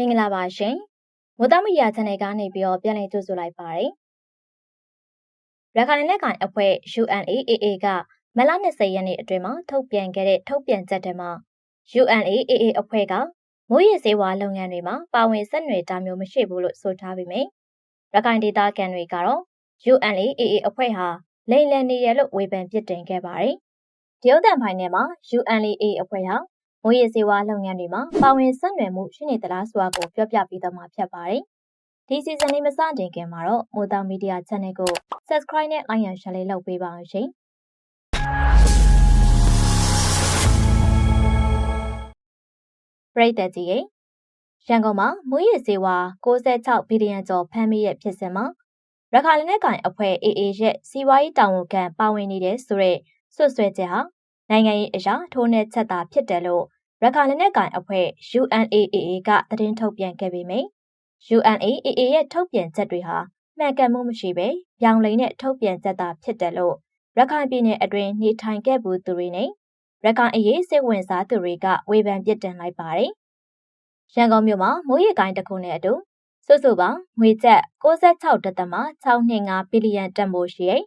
မင်္ဂလာပါရှင်။မိုးသားမီဒီယာ channel ကနေပြီးတော့ပြန်လည်ကြိုဆိုလိုက်ပါတယ်။ရခိုင်လက်ကိုင်အဖွဲ့ UNAAA ကမလ20ရက်နေ့အတွင်းမှာထုတ်ပြန်ခဲ့တဲ့ထုတ်ပြန်ချက်ထဲမှာ UNAAA အဖွဲ့ကမိုးရေစေဝါလုပ်ငန်းတွေမှာပါဝင်ဆက်နွယ်တာမျိုးမရှိဘူးလို့ဆိုထားပေမယ့်ရခိုင်ဒေသခံတွေကတော့ UNAAA အဖွဲ့ဟာလိမ်လည်နေရလို့ဝေဖန်ပြစ်တင်ခဲ့ပါတယ်။ဒီဥဒ္ဒံဖိုင်ထဲမှာ UNAAA အဖွဲ့ဟာ မိုးရေစေဝါလုပ်ငန်းတွေမှာပါဝင်ဆက်နွယ်မှုရှိနေသလားဆိုတာကိုပြောပြပေးသွားမှာဖြစ်ပါတယ်။ဒီစီဇန်လေးမစတင်ခင်မှာတော့မိုးတောင်မီဒီယာ channel ကို subscribe နဲ့ like and share လေးလုပ်ပေးပါအောင်ရှင်။ပရိသတ်ကြီးရေရန်ကုန်မှာမွေးရစေဝါ66ဘီလီယံကျော်ဖမ်းမိရဲ့ဖြစ်စဉ်မှာရခိုင်လက်နက်ကိုင်အဖွဲ့ AA ရဲ့စီးပွားရေးတာဝန်ခံပါဝင်နေတဲ့ဆိုတဲ့ဆွတ်ဆွဲချက်ဟာ နိုင်ငံရေးအရာထိုးနှက်ချက်သာဖြစ်တယ်လို့ရခိုင်လက်နက်ကိုင်အဖွဲ့ UNAAA ကသတင်းထုတ်ပြန်ခဲ့ပေမယ့် UNAAA ရဲ့ထုတ်ပြန်ချက်တွေဟာမှန်ကန်မှုမရှိဘဲပြောင်းလဲတဲ့ထုတ်ပြန်ချက်သာဖြစ်တယ်လို့ရခိုင်ပြည်နယ်အတွင်းနေထိုင်ခဲ့မှုသူတွေနဲ့ရခိုင်အရေးစိတ်ဝင်စားသူတွေကဝေဖန်ပြစ်တင်လိုက်ပါတယ်။ရန်ကုန်မြို့မှာမိုးရေကိုင်းတစ်ခုနဲ့အတူစုစုပေါင်းငွေကျပ်66.625ဘီလီယံတန်ဖိုးရှိတဲ့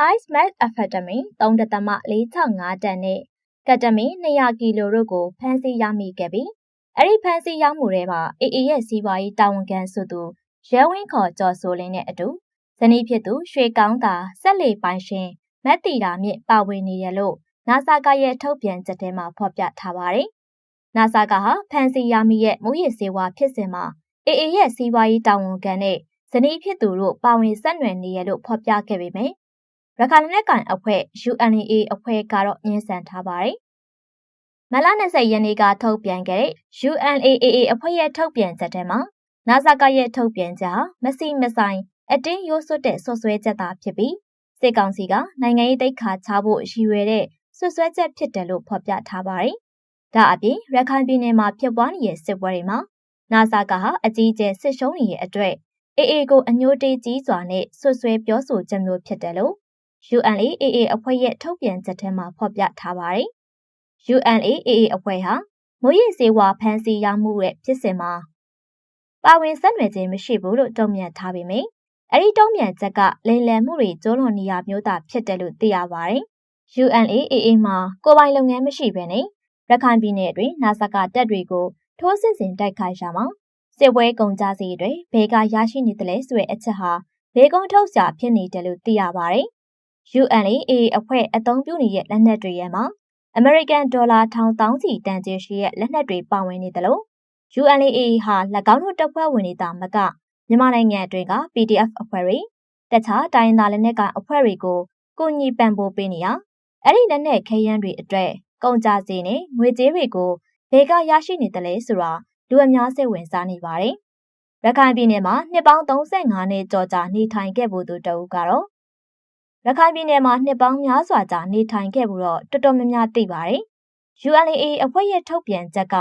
Ice Max Amphetamine 3.465တန်နဲ့ကက်တမင်200ကီလိုတို့ကိုဖမ်းဆီးရမိခဲ့ပြီးအဲ့ဒီဖမ်းဆီးရောက်မှုတွေမှာအေအေရဲ့စီးပွားရေးတာဝန်ခံဆိုသူရဲဝင်းခေါ်ကျော်ဆိုလင်းနဲ့အတူဇနီးဖြစ်သူရွှေကောင်းသာဆက်လေပိုင်ရှင်မက်တီတာမြင့်ပါဝင်နေရလို့နာဆာကရဲ့ထုတ်ပြန်ချက်ထဲမှာဖော်ပြထားပါတယ်။နာဆာကဟာဖန်စီယာမီရဲ့မူရည်စေဝါဖြစ်စဉ်မှာအေအေရဲ့စီးပွားရေးတာဝန်ခံနဲ့ဇနီးဖြစ်သူတို့ပါဝင်ဆက်နွယ်နေရလို့ဖော်ပြခဲ့ပေမယ့် ရခိုင်လက်ကန်အဖွဲ့ UNA အဖွဲ့ကတော့ညှင်းဆန်ထားပါတယ်။မလ20ရက်နေ့ကထုတ်ပြန်ခဲ့တဲ့ UNAAA အဖွဲ့ရဲ့ထုတ်ပြန်ချက်ထဲမှာနာဆာကရဲ့ထုတ်ပြန်ချက်ဟာမစီမဆိုင်အတင်းရိုးစွတ်တဲ့ဆွဆွဲချက်သာဖြစ်ပြီးစစ်ကောင်စီကနိုင်ငံရေးတိတ်ခါချဖို့ရည်ရွယ်တဲ့ဆွဆွဲချက်ဖြစ်တယ်လို့ဖော်ပြထားပါတယ်။ဒါအပြင်ရခိုင်ပြည်နယ်မှာဖြစ်ပွားနေတဲ့စစ်ပွဲတွေမှာနာဆာကဟာအကြီးအကျယ်စစ်ရှုံးနေတဲ့အတွက်အေအေကိုအညိုတေးကြီးစွာနဲ့ဆွဆွဲပြောဆိုချက်မျိုးဖြစ်တယ်လို့ UNAAA အဖွဲ့ရဲ့ထုတ်ပြန်ချက်ထဲမှာဖော်ပြထားပါတယ်။ UNAAA အဖွဲ့ဟာမွေးရည်စေဝါဖမ်းဆီးရမှုရဲ့ဖြစ်စဉ်မှာပါဝင်ဆက်နွယ်ခြင်းမရှိဘူးလို့တုံ့ပြန်ထားပေမယ့်အဲ့ဒီတုံ့ပြန်ချက်ကလိမ်လည်မှုတွေကျိုးလွန်နေရမျိုးသားဖြစ်တယ်လို့သိရပါတယ်။ UNAAA မှာကိုပိုင်လုပ်ငန်းမရှိဘဲနဲ့ရခိုင်ပြည်နယ်အတွင်းနာဆာကတပ်တွေကိုထိုးစစ်ဆင်တိုက်ခိုက်ရှာမှာစစ်ပွဲကုန်ကြစီတွေဘေးကရရှိနေတယ်လဲဆိုတဲ့အချက်ဟာဘေးကုန်းထုတ်စရာဖြစ်နေတယ်လို့သိရပါတယ်။ UNAA အဖွဲ့အသုံးပြုနေတဲ့လက်နက်တွေရဲ့မှာအမေရိကန်ဒေါ်လာထောင်တောင်းစီတန်ကျေးရှိရဲ့လက်နက်တွေပါဝင်နေတယ်လို့ UNAA ဟာ၎င်းတို့တပ်ဖွဲ့ဝင်တွေတာမကမြန်မာနိုင်ငံအတွင်းက PDF အဖွဲ့တွေတခြားတိုင်းသားလက်နက်ကအဖွဲ့တွေကိုကူညီပံ့ပိုးပေးနေရအဲ့ဒီလက်နက်ခဲယမ်းတွေအတွက်ကုန်ကြစီနဲ့ငွေကြေးတွေကိုဘေကရရှိနေတယ်လေဆိုတာလူအများစိတ်ဝင်စားနေပါတယ်။ရခိုင်ပြည်နယ်မှာနှစ်ပေါင်း35နှစ်ကျော်ကြာနေထိုင်ခဲ့ဖို့သူတအုပ်ကတော့ ရခိုင်ပြည်နယ်မှာနှစ်ပေါင်းများစွာကြာနေထိုင်ခဲ့ပြီးတော့တော်တော်များများသိပါတယ်။ UNAA အဖွဲ့ရဲ့ထုတ်ပြန်ချက်က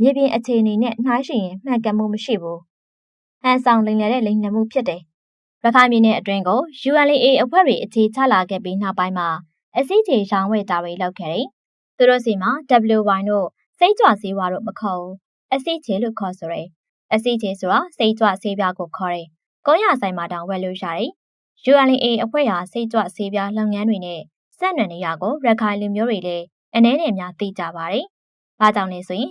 မြေပြင်အခြေအနေနဲ့နှိုင်းယှဉ်ရင်မှန်ကန်မှုမရှိဘူး။ဟန်ဆောင်လိမ်လည်တဲ့လိမ်လည်မှုဖြစ်တယ်။ရခိုင်ပြည်နယ်အတွင်းကို UNAA အဖွဲ့တွေအခြေချလာခဲ့ပြီးနောက်ပိုင်းမှာအစည်းအဝေးရောင်းဝယ်တာတွေလုပ်ခဲ့တယ်။သူတို့စီမှာ WY တို့စိတ်ကြွဆေးဝါးတို့မခေါ်ဘူး။အစည်းချေလို့ခေါ်ဆိုတယ်။အစည်းချေဆိုတာစိတ်ကြွဆေးပြားကိုခေါ်တယ်။ကုန်းရဆိုင်မှာတောင်ဝယ်လို့ရတယ်။ UNA အဖွဲ့ဟာစိတ်ကြွဆေးပြားလုပ်ငန်းတွေနဲ့ဆက်နွယ်နေရကိုရခိုင်လူမျိုးတွေလည်းအနည်းနဲ့များသိကြပါတယ်။ဘာကြောင့်လဲဆိုရင်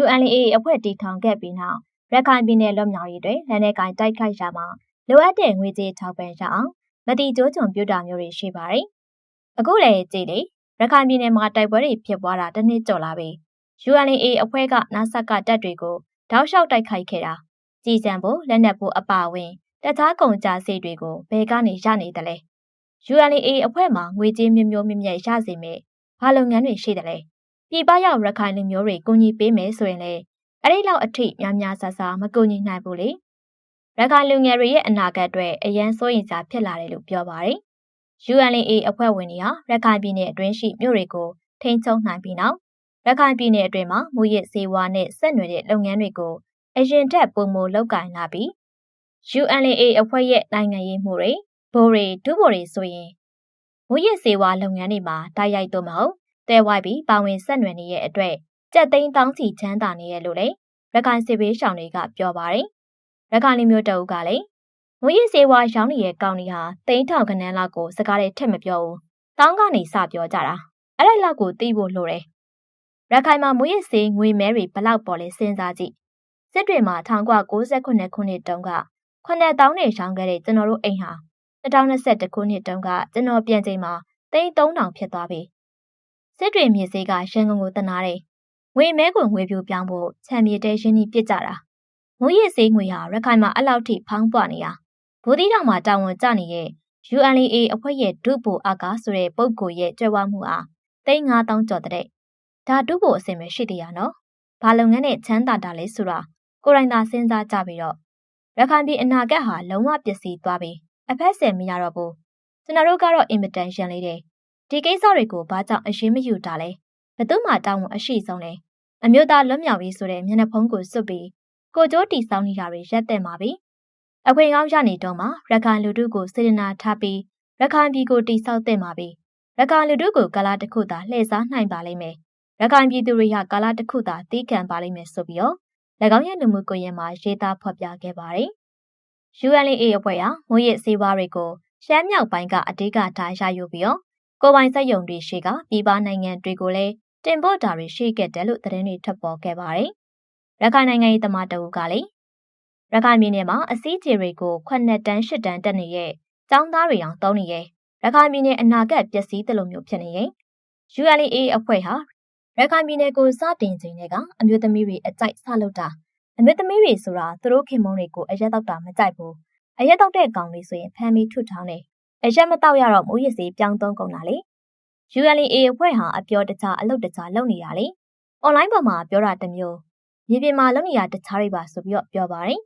UNA အဖွဲ့တည်ထောင်ခဲ့ပြီးနောက်ရခိုင်ပြည်နယ်လွတ်မြောက်ရေးတွေလက်နက်ကိုင်တိုက်ခိုက်ရာမှာလိုအပ်တဲ့ငွေကြေးထောက်ပံ့ရအောင်မတိကျိုးချုံပြုတာမျိုးတွေရှိပါတယ်။အခုလည်းကြည်လေရခိုင်ပြည်နယ်မှာတိုက်ပွဲတွေဖြစ်ပွားတာတစ်နှစ်ကျော်လာပြီ။ UNA အဖွဲ့ကနာဆက်ကတပ်တွေကိုတောက်လျှောက်တိုက်ခိုက်ခဲ့တာကြည်စံဖို့လက်နက်ဖို့အပါအဝင် တခြားကုန်ကြစေတွေကိုဘယ်ကနေရနေတယ်လဲ UNA အဖွဲ့မှာငွေကြေးမျိုးမျိုးမြင့်မြတ်ရစေမယ်ဘာလုပ်ငန်းတွေရှိတယ်လဲပြည်ပရောက်ရခိုင်လူမျိုးတွေကူညီပေးမယ်ဆိုရင်လေအဲ့ဒီလောက်အထိများများဆဆမကူညီနိုင်ဘူးလေရခိုင်လူငယ်တွေရဲ့အနာဂတ်အတွက်အရန်စိုးရင်စားဖြစ်လာတယ်လို့ပြောပါတယ် UNA အဖွဲ့ဝင်တွေဟာရခိုင်ပြည်နယ်အတွင်းရှိမြို့တွေကိုထိန်းချုပ်နိုင်ပြီးနောက်ရခိုင်ပြည်နယ်အတွင်းမှာမူရစ်စေဝါနဲ့ဆက်နွယ်တဲ့လုပ်ငန်းတွေကိုအရင်ထက်ပုံမလောက်ကင်လာပြီး UNA အဖွဲ့ရဲ့နိုင်ငံရေးမှုတွေဘိုးတွေဒုဘိုတွေဆိုရင်မူရစ်စေဝါလုပ်ငန်းတွေမှာတိုက်ရိုက်တော့မဟုတ်တဲဝိုက်ပြီးပါဝင်ဆက်နွယ်နေတဲ့အတွက်ကြက်သိန်းတောင်းစီချမ်းသာနေရလို့လေရရခိုင်စစ်ဘေးရှောင်တွေကပြောပါတယ်ရခိုင်လူမျိုးတအုပ်ကလည်းမွေးရစေဝါရောင်းနေတဲ့ကောင်းကြီးဟာတိန်းထောင်ကနန်းလောက်ကိုစကားတွေထက်မပြောဘူးတောင်းကနေစပြောကြတာအဲ့ဒါလောက်ကိုသိဖို့လိုတယ်ရခိုင်မှာမွေးရစေငွေမဲတွေဘလောက်ပေါ်လဲစဉ်းစားကြည့်စစ်တွေမှာ1969ခုနှစ်တုန်းက 9000နဲ့ရှောင်းခဲ့တဲ့ကျွန်တော်တို့အိမ်ဟာ2021ခုနှစ်တုန်းကကျွန်တော်ပြန်ချိန်မှာ3000ဖြစ်သွားပြီစစ်တွေမြေစေးကရန်ကုန်ကိုတနာတယ်ငွေမဲကိုငွေပြူပြောင်းဖို့ခြံမြေတဲရှင်းကြီးပြစ်ကြတာမူရည်စေးငွေဟာရခိုင်မှာအဲ့လောက်ထိဖောင်းပွားနေတာဘူဒီတောင်မှာတာဝန်ကျနေတဲ့ UNLA အဖွဲ့ရဲ့ဒုဗိုလ်အကားဆိုတဲ့ပုံကိုရဲ့ကြွယ်ဝမှုအား3000ကျော်တဲ့ဒါဒုဗိုလ်အစင်ပဲရှိသေးရနော်ဘာလုပ်ငန်းနဲ့ချမ်းသာတာလဲဆိုတာကိုရိုင်းသာစဉ်းစားကြပြီးတော့ ရခိုင်ပြည်အနာဂတ်ဟာလုံးဝပျက်စီးသွားပြီအဖက်ဆယ်မရတော့ဘူးကျွန်တော်တို့ကတော့အင်မတန်ရန်လေးတယ်ဒီကိစ္စတွေကိုဘာကြောင့်အရေးမယူတာလဲဘသူမှတောင်းဝန်အရှိဆုံးလဲအမျိုးသားလွတ်မြောက်ရေးဆိုတဲ့မျက်နှာဖုံးကိုစွတ်ပြီးကိုကျိုးတီဆောင်နေတာတွေရက်သက်မှာပြီအခွင့်ကောင်းရနေတော့မှရခိုင်လူထုကိုစေတနာထားပြီးရခိုင်ပြည်ကိုတိဆောက်တဲ့မှာပြီရခိုင်လူထုကိုကာလာတစ်ခုသာလှည့်စားနိုင်ပါလိမ့်မယ်ရခိုင်ပြည်သူတွေဟာကာလာတစ်ခုသာတီးခံပါလိမ့်မယ်ဆိုပြီးတော့၎ င်းရဲ့လူမှုကွန်ရက်မှာရေးသားဖော်ပြခဲ့ပါတယ်။ UNLA အဖွဲ့ဟာမွေးရစေဝါတွေကိုရှမ်းမြောက်ပိုင်းကအဓိကထားရယူပြီးတော့ကိုပိုင်စက်ယုံတွေရှိကပြည်ပနိုင်ငံတွေကိုလည်းတင်ပို့တာတွေရှိခဲ့တယ်လို့သတင်းတွေထွက်ပေါ်ခဲ့ပါတယ်။ရခိုင်နိုင်ငံရေးတမန်တအုပ်ကလည်းရခိုင်ပြည်နယ်မှာအစည်းအကျေတွေကို9တန်း10တန်းတက်နေတဲ့ចောင်းသားတွေအောင်တုံးနေရဲ့ရခိုင်ပြည်နယ်အနာဂတ်ပျက်စီးတယ်လို့မျိုးဖြစ်နေရင် UNLA အဖွဲ့ဟာ ရခိုင်ပြည်နယ်ကိုစတင်ချိန်တွေကအမျိုးသမီးတွေအကြိုက်ဆလုပ်တာအမျိုးသမီးတွေဆိုတာသူတို့ခင်မုန်းတွေကိုအရက်တော့တာမကြိုက်ဘူးအရက်တော့တဲ့ကောင်လေးဆိုရင်ဖမ်းပြီးထွတ်ထောင်းတယ်အရက်မတော့ရတော့မိုးရစီပြောင်းသုံးကုန်တာလေ UNLA အဖွဲ့ဟာအပြောတခြားအလုပ်တခြားလုပ်နေတာလေအွန်လိုင်းပေါ်မှာပြောတာတစ်မျိုးမြေပြင်မှာလုပ်နေတာတခြားတွေပါဆိုပြီးတော့ပြောပါတယ်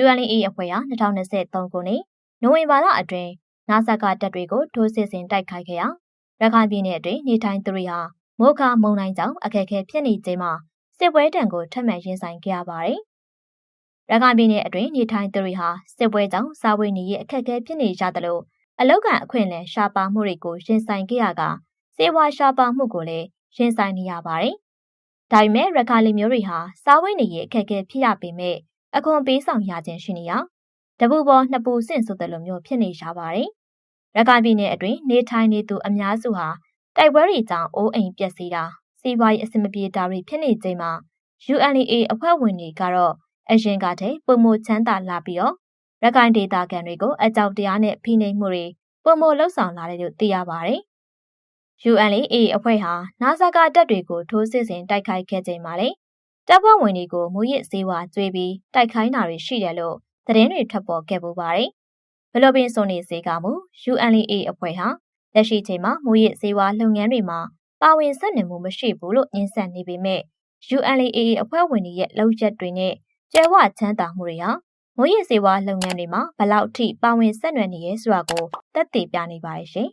UNLA အဖွဲ့ဟာ2023ခုနှစ်နိုဝင်ဘာလအတွင်းနာဆာကတပ်တွေကိုထိုးစစ်ဆင်တိုက်ခိုက်ခဲ့ရာရခိုင်ပြည်နယ်အတွင်းနေထိုင်သူတွေဟာ မိုးခါမုန်တိုင်းကြောင့်အခက်အခဲဖြစ်နေချိန်မှာစစ်ပွဲတံကိုထပ်မံရင်ဆိုင်ခဲ့ရပါတယ်။ရခိုင်ပြည်နယ်အတွင်းနေထိုင်သူတွေဟာစစ်ပွဲကြောင့်စားဝတ်နေရေးအခက်အခဲဖြစ်နေကြသလိုအလောက်ကန်အခွင့်အလမ်းရှားပါမှုတွေကိုရင်ဆိုင်ခဲ့ရကစေဝါရှားပါမှုကိုလည်းရင်ဆိုင်နေရပါတယ်။ဒါပေမဲ့ရခိုင်လူမျိုးတွေဟာစားဝတ်နေရေးအခက်အခဲဖြစ်ရပေမဲ့အခွန်ပေးဆောင်ရခြင်းရှိနေရတပူပေါ်နှစ်ပူဆင့်ဆိုတဲ့လိုမျိုးဖြစ်နေကြပါတယ်။ရခိုင်ပြည်နယ်အတွင်းနေထိုင်နေသူအများစုဟာ တိုက်ပွဲတွေကြောင့်အိုးအိမ်ပျက်စီးတာစီးပွားရေးအဆင်မပြေတာတွေဖြစ်နေချိန်မှာ UNA အဖွဲ့ဝင်တွေကတော့အရင်ကတည်းပုံမချမ်းသာလာပြီးတော့ရခိုင်ဒေသခံတွေကိုအကြောက်တရားနဲ့ဖိနှိပ်မှုတွေပုံမလှုပ်ဆောင်လာတယ်လို့သိရပါတယ်။ UNA အဖွဲ့ဟာနာဇာကတပ်တွေကိုထိုးစစ်ဆင်တိုက်ခိုက်ခဲ့ချိန်မှာလေတပ်ဖွဲ့ဝင်တွေကိုမူရစ်စေဝါကျွေးပြီးတိုက်ခိုင်းတာတွေရှိတယ်လို့သတင်းတွေထွက်ပေါ်ခဲ့ပူပါတယ်။ဘလိုပင်စုံနေစေကမူ UNA အဖွဲ့ဟာ လက်ရှိချိန်မှာမူရစ်စေဝါလုပ်ငန်းတွေမှာပါဝင်ဆက်နွယ်မှုမရှိဘူးလို့ညှင်းဆန်နေပေမဲ့ UNLA အဖွဲ့ဝင်တွေရဲ့လုပ်ချက်တွေနဲ့ကျဲဝချမ်းသာမှုတွေဟာမွေးရစေဝါလုပ်ငန်းတွေမှာဘလောက်ထိပါဝင်ဆက်နွယ်နေရဲဆိုတာကိုသက်သေပြနေပါရဲ့ရှင်